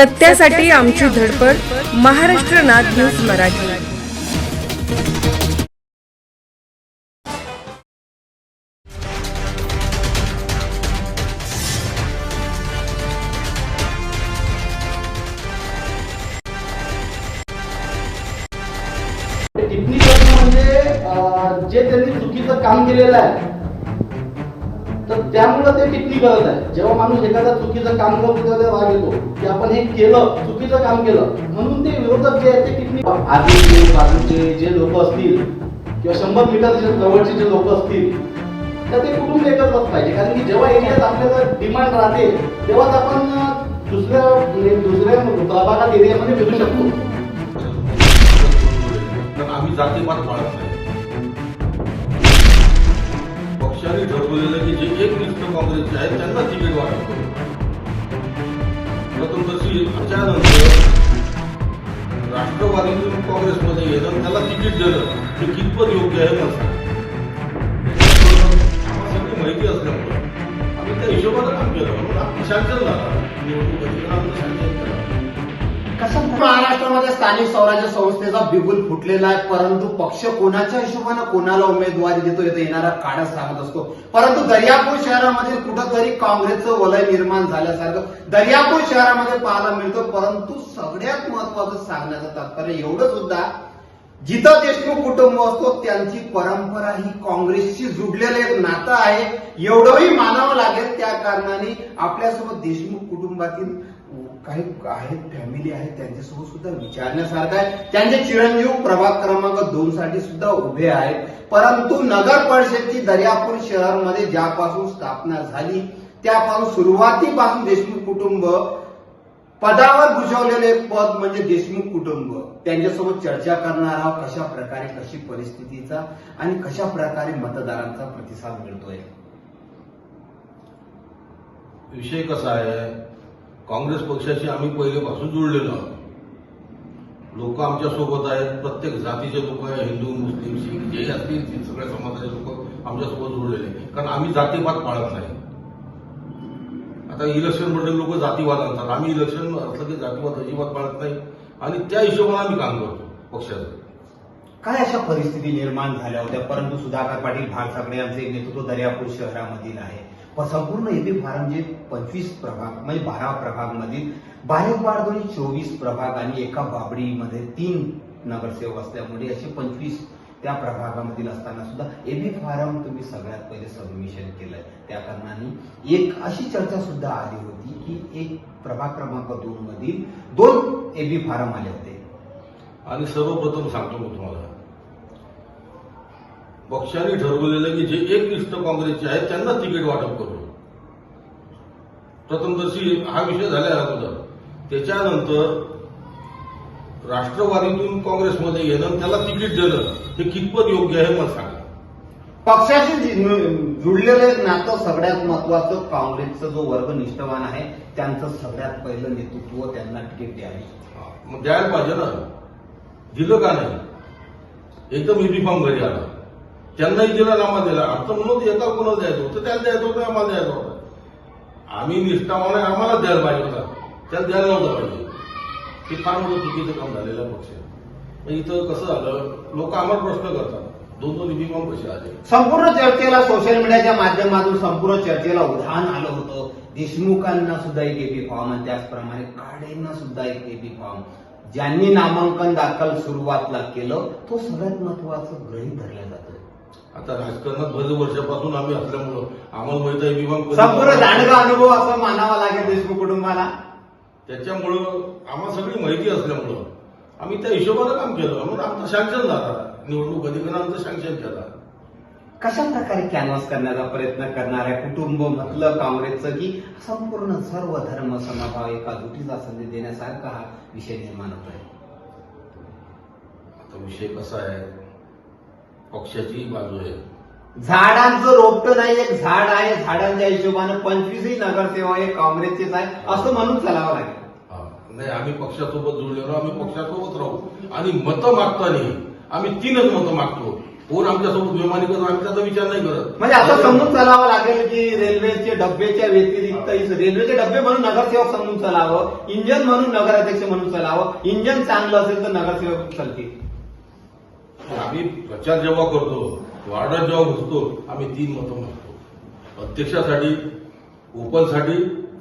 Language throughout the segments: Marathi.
सत्यासाठी आमची धडपड महाराष्ट्र नाथ न्यूज मराठी. म्हणजे, जे त्यांनी चुकीचं काम केलेलं आहे त्यामुळं ते टिप्पणी करत आहे. जेव्हा माणूस एखादा चुकीचं काम करतो तेव्हा त्याला राग येतो. की आपण हे केलं चुकीचं काम केलं म्हणून ते विरोधक जे आहेत ते टिप्पणी आधीचे बाजूचे जे लोक असतील किंवा शंभर मीटर जवळचे जे लोक असतील तर ते कुठून एकत्रच पाहिजे. कारण की जेव्हा एरियात आपल्याला डिमांड राहते तेव्हाच आपण दुसऱ्या म्हणजे दुसऱ्या प्रभागात एरियामध्ये फिरू म्हणजे शकतो. आम्ही जातीपात पाळत नाही. पक्षाने ठरवलेलं की जे एक लिस्ट काँग्रेसचे आहेत त्यांना तिकीट वाटप प्रथम तशी त्यानंतर राष्ट्रवादीतून काँग्रेसमध्ये येणं त्याला तिकीट देणं हे कितपत योग्य आहे नसतं. सगळी माहिती असल्यामुळे आम्ही त्या हिशोबानं काम केलं. म्हणून आम्ही शांतन झाला निवडणूक आमचं शांतन महाराष्ट्रामध्ये स्थानिक स्वराज्य संस्थेचा बिगुल फुटलेला आहे. परंतु पक्ष कोणाच्या हिशोबाने कोणाला उमेदवारी देतो येतो येणारा काढच सांगत असतो. परंतु दर्यापूर शहरामध्ये कुठंतरी काँग्रेसचं वलय निर्माण झाल्यासारखं दर्यापूर शहरामध्ये पाहायला मिळतं. परंतु सगळ्यात महत्वाचं सांगण्याचं तात्पर्य एवढं सुद्धा जिथं देशमुख कुटुंब असतो त्यांची परंपरा ही काँग्रेसशी जुडलेलं एक नातं आहे. एवढंही मानावं लागेल त्या कारणाने आपल्यासोबत देशमुख कुटुंबातील काही आहेत फॅमिली आहेत त्यांच्यासोबत सुद्धा विचारण्यासारखं आहे. त्यांचे चिरंजीव प्रभाग क्रमांक दोन साठी सुद्धा उभे आहेत. परंतु नगर परिषदची दर्यापूर शहरामध्ये ज्यापासून स्थापना झाली त्यापासून सुरुवातीपासून देशमुख कुटुंब पदावर भुजवलेले पद म्हणजे देशमुख कुटुंब. त्यांच्यासोबत चर्चा करणार आहोत कशा प्रकारे कशी परिस्थितीचा आणि कशा प्रकारे मतदारांचा प्रतिसाद मिळतोय. विषय कसा आहे? काँग्रेस पक्षाशी आम्ही पहिलेपासून जुळलेलो आहोत. लोक आमच्यासोबत आहेत प्रत्येक जातीचे लोक आहे हिंदू मुस्लिम शीख जे असतील ते सगळ्या समाजाचे लोक आमच्यासोबत जुळलेले कारण आम्ही जातीवाद पाळत नाही. आता इलेक्शन म्हणजे लोक जातीवाद आणतात. आम्ही इलेक्शन असलं की जातीवाद अजिबात पाळत नाही. आणि त्या हिशोबाने आम्ही काम करतो पक्षाचं. काय अशा परिस्थिती निर्माण झाल्या होत्या? परंतु सुधाकर पाटील भागसाकडे यांचे नेतृत्व दर्यापूर शहरामधील आहे. संपूर्ण एपी फार्म म्हणजे पंचवीस प्रभाग म्हणजे बारा प्रभाग मधील बारेवाड दोन्ही चोवीस प्रभाग आणि एका बाबडीमध्ये तीन नगरसेवक असल्यामुळे असे पंचवीस त्या प्रभागामधील असताना सुद्धा एबी फार्म तुम्ही सगळ्यात पहिले सबमिशन केलंय. त्या कारणाने एक अशी चर्चा सुद्धा आली होती की एक प्रभाग क्रमांक दोन मधील दोन एबी फार्म आले होते. आणि सर्वप्रथम सांगतो मी तुम्हाला पक्षाने ठरवलेलं की जे एक निष्ठ काँग्रेसचे आहेत त्यांना तिकीट वाटप करू. प्रथमदर्शी हा विषय झाल्या अगोदर. त्याच्यानंतर राष्ट्रवादीतून काँग्रेसमध्ये येणं त्याला तिकीट देणं हे कितपत योग्य आहे मला सांगा. पक्षाशी जी- जुळलेलं एक नातं सगळ्यात महत्वाचं काँग्रेसचा जो वर्ग निष्ठवान आहे त्यांचं सगळ्यात पहिलं नेतृत्व त्यांना तिकीट द्यावे मग द्यायला पाहिजे ना. दिलं का नाही? एकदम युनिफॉर्म घरी आला. त्यांनाही दिला ना आम्हाला दिला. आता म्हणून एका कोणाला द्यायचं? होतं त्याला द्यायचं होतं आम्हाला द्यायचं होतं. आम्ही निष्ठावान आहे आम्हाला द्यायला पाहिजे होता. त्याला द्यायला नव्हतं पाहिजे. हे फार मोठं चुकीचं काम झालेलं आहे पक्ष. मग इथं कसं झालं? लोक आम्हाला प्रश्न करतात. दोन दोन युनिफॉर्म कसे आले. संपूर्ण चर्चेला सोशल मीडियाच्या माध्यमातून संपूर्ण चर्चेला उधाण आलं होतं. देशमुखांना सुद्धा एक एपी फॉर्म आणि त्याचप्रमाणे काडेंना सुद्धा एक एपी फॉर्म ज्यांनी नामांकन दाखल सुरुवातला केलं तो सगळ्यात महत्वाचं गृहीत धरलं जातं. आता राजकारणात बरेच वर्षापासून आम्ही असल्यामुळं आम्हाला माहीत आहे विभाग संपूर्ण दांडगा अनुभव असं मानावा लागेल देशमुख कुटुंबाला. त्याच्यामुळं आम्हाला सगळी माहिती असल्यामुळं आम्ही त्या हिशोबानं काम केलं. म्हणून आमचं सँक्शन झाला. निवडणूक अधिकाऱ्यांचं सँक्शन केलं. कशा प्रकारे कॅनव्हास करण्याचा प्रयत्न करणार आहे कुटुंब म्हटलं काँग्रेसचं की संपूर्ण सर्व धर्म समभाव एका जुटीचा संधी देण्यासारखा हा विषय निर्माण होत आहे आता विषय कसा आहे? पक्षाची बाजू आहे. झाडांचं रोपटं नाही एक झाड आहे झाडांच्या हिशोबानं पंचवीसही नगरसेवक हे काँग्रेसचेच आहे असं म्हणून चालावं लागेल. नाही आम्ही पक्षासोबत जुळलेलो आम्ही पक्षासोबत राहू. आणि मतं मागताना आम्ही तीनच मतं मागतो. कोण आमच्यासोबत बेमानी करत आम्ही त्याचा विचार नाही करत. म्हणजे असं समजून चालावं लागेल की रेल्वेचे डब्याच्या व्यतिरिक्त रेल्वेचे डबे म्हणून नगरसेवक समजून चालावं इंजन म्हणून नगराध्यक्ष म्हणून चालावं इंजन चांगलं असेल तर नगरसेवक चालतील. आम्ही प्रचार जेव्हा करतो वार्डात जेव्हा घुसतो आम्ही तीन मतं मागतो. अध्यक्षासाठी ओपनसाठी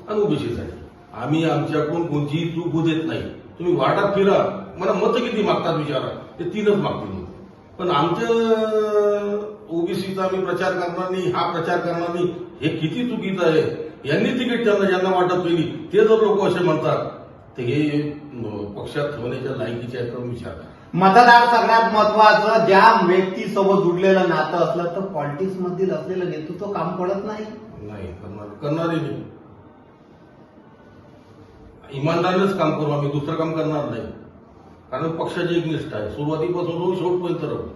आणि ओबीसीसाठी. आम्ही आमच्याकडून कोणतीही चूक होऊ देत नाही. तुम्ही वार्डात फिरा मला मतं किती मागतात विचारा. ते तीनच मागतील पण आमच्या ओबीसीचा आम्ही प्रचार करणार नाही हा प्रचार करणार नाही हे किती चुकीचं आहे? यांनी तिकीट त्यांना ज्यांना वाटप केली ते जर लोक असे म्हणतात ते हे पक्षात ठेवण्याच्या लायकीचे आहेत विचार करा मतदार सगळ्यात महत्वाचं ज्या व्यक्तीसोबत जुडलेलं नातं असलं तर पॉलिटिक्स मधील असलेलं नेतृत्व काम पडत नाही. नाही करणार करणारही नाही. इमानदारीनंच काम करू आम्ही दुसरं काम करणार नाही. कारण पक्षाची एक निष्ठा आहे. सुरुवातीपासून शेवटपर्यंत राहू.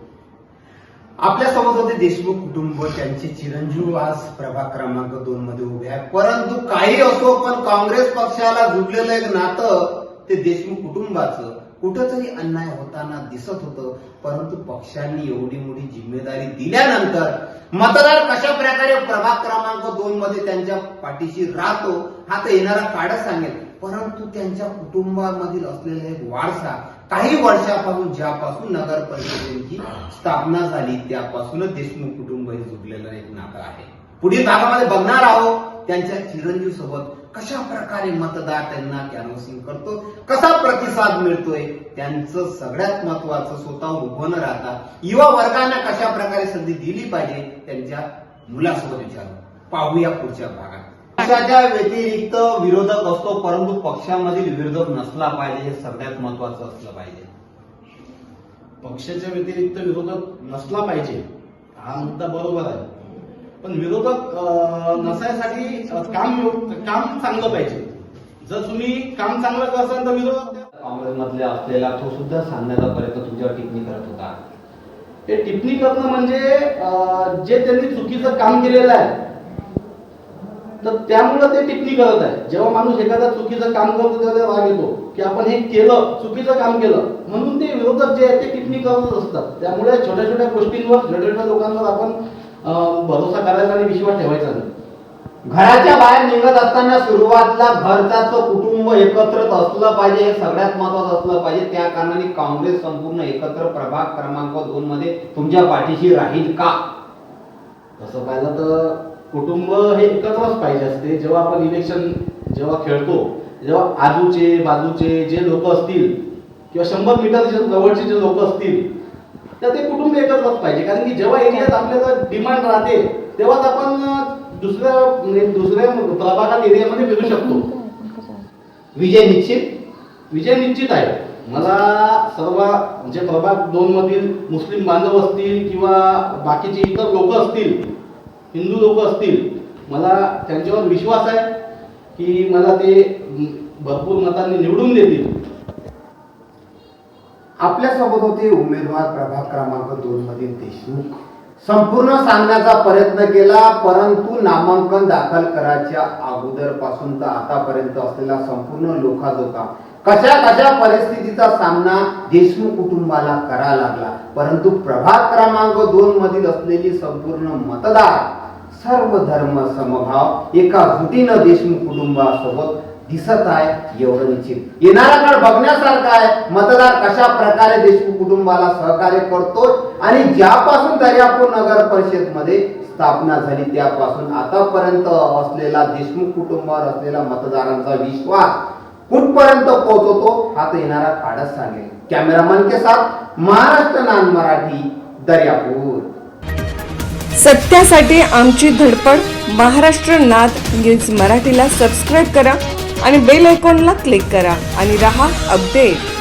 आपल्यासोबत होते देशमुख कुटुंब त्यांचे चिरंजीव आज प्रभाग क्रमांक दोन मध्ये उभे आहेत. परंतु काही असो पण काँग्रेस पक्षाला जुडलेलं एक नातं ते देशमुख कुटुंबाचं. कुठंतरी अन्याय होताना दिसत होतं परंतु पक्षांनी एवढी मोठी जिम्मेदारी दिल्यानंतर मतदार कशा प्रकारे प्रभाग क्रमांक दोन मध्ये त्यांच्या पाठीशी राहतो हा तर येणारा काळच सांगेल. परंतु त्यांच्या कुटुंबामधील असलेला एक वारसा काही वर्षापासून ज्यापासून नगर परिषदेची स्थापना झाली त्यापासूनच देशमुख कुटुंब हे जुडलेलं एक नातं आहे. पुढील भागामध्ये बघणार आहोत त्यांच्या चिरंजीव सोबत कशा प्रकारे मतदार त्यांना कॅनव्हसिंग करतो कसा प्रतिसाद मिळतोय त्यांचं सगळ्यात महत्वाचं स्वतःहून उभं न राहता युवा वर्गांना कशा प्रकारे संधी दिली पाहिजे त्यांच्या मुलासोबत विचारू पाहूया पुढच्या भागात. पक्षाच्या व्यतिरिक्त विरोधक असतो परंतु पक्षामधील विरोधक नसला पाहिजे हे सगळ्यात महत्वाचं असलं पाहिजे. पक्षाच्या व्यतिरिक्त विरोधक नसला पाहिजे हा मुद्दा बरोबर आहे. पण विरोधक नसायसाठी काम काम चांगलं पाहिजे. जर तुम्ही काम चांगलं करसाल तर विरोधक काँग्रेसमधले असलेला तो सुद्धा सांगण्याचा प्रयत्न तुमच्यावर टिप्पणी करत होता. ते टिप्पणी करणं म्हणजे जे त्यांनी चुकीचं काम केलेलं आहे तर त्यामुळं ते टिप्पणी करत आहे. जेव्हा माणूस एखादा चुकीचं काम करतो तेव्हा राग येतो की आपण हे केलं चुकीचं काम केलं म्हणून ते विरोधक जे आहे ते टिप्पणी करत असतात. त्यामुळे छोट्या छोट्या गोष्टींवर छोट्या छोट्या लोकांवर आपण भरोसा करायचा आणि विश्वास ठेवायचा नाही. घराच्या बाहेर निघत असताना सुरुवातला घरचाचं कुटुंब एकत्रित असलं पाहिजे हे सगळ्यात महत्वाचं असलं पाहिजे. त्या कारणाने काँग्रेस संपूर्ण एकत्र प्रभाग क्रमांक दोन मध्ये तुमच्या पाठीशी राहील का? तसं पाहिलं तर कुटुंब हे एकत्रच पाहिजे असते. जेव्हा आपण इलेक्शन जेव्हा खेळतो जेव्हा आजूचे बाजूचे जे लोक असतील किंवा शंभर मीटर जवळचे जे लोक असतील तर ते कुटुंब एकत्रच पाहिजे. कारण की जेव्हा एरियात आपल्याला डिमांड राहते तेव्हाच आपण दुसऱ्या म्हणजे दुसऱ्या प्रभागात एरियामध्ये फिरू शकतो. विजय निश्चित. विजय निश्चित आहे. मला सर्व म्हणजे प्रभाग दोन मधील मुस्लिम बांधव असतील किंवा बाकीचे इतर लोक असतील हिंदू लोक असतील मला त्यांच्यावर विश्वास आहे की मला ते भरपूर मतांनी निवडून देतील. आपल्यासोबत होते उमेदवार प्रभाग क्रमांक दोन मधील देशमुख. संपूर्ण सांगण्याचा प्रयत्न केला परंतु नामांकन दाखल करायच्या अगोदरपासून तर आतापर्यंत असलेला संपूर्ण लोकाजोका कशा कशा परिस्थितीचा सामना देशमुख कुटुंबाला करा लागला. परंतु प्रभाग क्रमांक दोन मधील असलेली संपूर्ण मतदार सर्व धर्म समभाव एका जुटीनं देशमुख कुटुंबासोबत दिसत आहे एवढं निश्चित. येणारा काळ बघण्यासारखा आहे. मतदार कशा प्रकारे देशमुख कुटुंबाला सहकार्य करतो आणि ज्यापासून दर्यापूर नगर परिषदमध्ये स्थापना झाली त्यापासून आतापर्यंत असलेला देशमुख कुटुंबावर असलेला मतदारांचा विश्वास कुठपर्यंत पोहोचवतो हा तर येणारा काळच सांगेल. कॅमेरामन के साथ महाराष्ट्र नान मराठी दर्यापूर. सत्यासाठी आमची धडपड महाराष्ट्र नाद न्यूज मराठीला सबस्क्राईब करा आणि बेल आयकॉनला क्लिक करा आणि रहा अपडेट.